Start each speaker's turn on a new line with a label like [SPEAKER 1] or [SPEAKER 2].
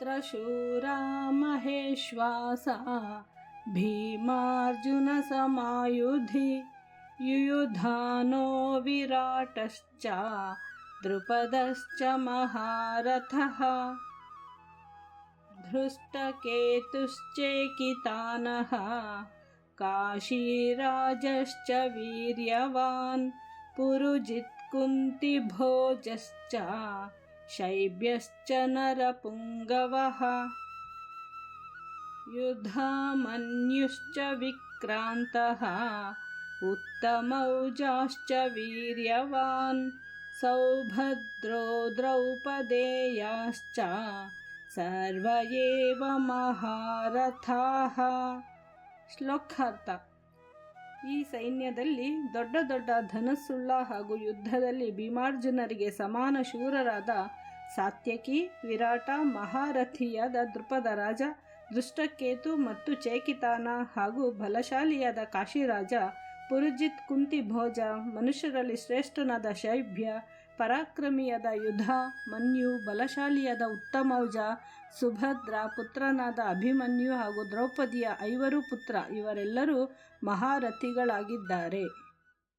[SPEAKER 1] चित्रशूरा महेश्वासा भीमार्जुनसमायुधि युयुधानो विराटश्च द्रुपदश्च महारथः। धृष्टकेतुश्चेकितानः काशीराजश्च वीर्यवान् पुरुजित्कुन्तिभोजश्च शैब्यश्च नरपुङ्गवः। युधामन्युश्च विक्रान्तः। उत्तमौजाश्च वीर्यवान्। सौभद्रो द्रौपदेयाश्च सर्व एव महारथाः। श्लोकार्थ ಈ ಸೈನ್ಯದಲ್ಲಿ ದೊಡ್ಡ ದೊಡ್ಡ ಧನಸ್ಸುಳ್ಳ ಹಾಗೂ ಯುದ್ಧದಲ್ಲಿ ಭೀಮಾರ್ಜುನರಿಗೆ ಸಮಾನ ಶೂರರಾದ ಸಾತ್ಯಕಿ, ವಿರಾಟ, ಮಹಾರಥಿಯಾದ ದೃಪದ ರಾಜ, ದುಷ್ಟಕೇತು ಮತ್ತು ಚೇಕಿತಾನ ಹಾಗೂ ಬಲಶಾಲಿಯಾದ ಕಾಶಿರಾಜ ಪುರುಜಿತ್ ಕುಂತಿ ಭೋಜ, ಮನುಷ್ಯರಲ್ಲಿ ಶ್ರೇಷ್ಠನಾದ ಶೈಭ್ಯ, ಪರಾಕ್ರಮಿಯಾದ ಯುಧ, ಮನ್ಯು, ಬಲಶಾಲಿಯಾದ ಉತ್ತಮೌಜ, ಸುಭದ್ರ, ಪುತ್ರನಾದ ಅಭಿಮನ್ಯು ಹಾಗೂ ದ್ರೌಪದಿಯ ಐವರು ಪುತ್ರ ಇವರೆಲ್ಲರೂ ಮಹಾರಥಿಗಳಾಗಿದ್ದಾರೆ.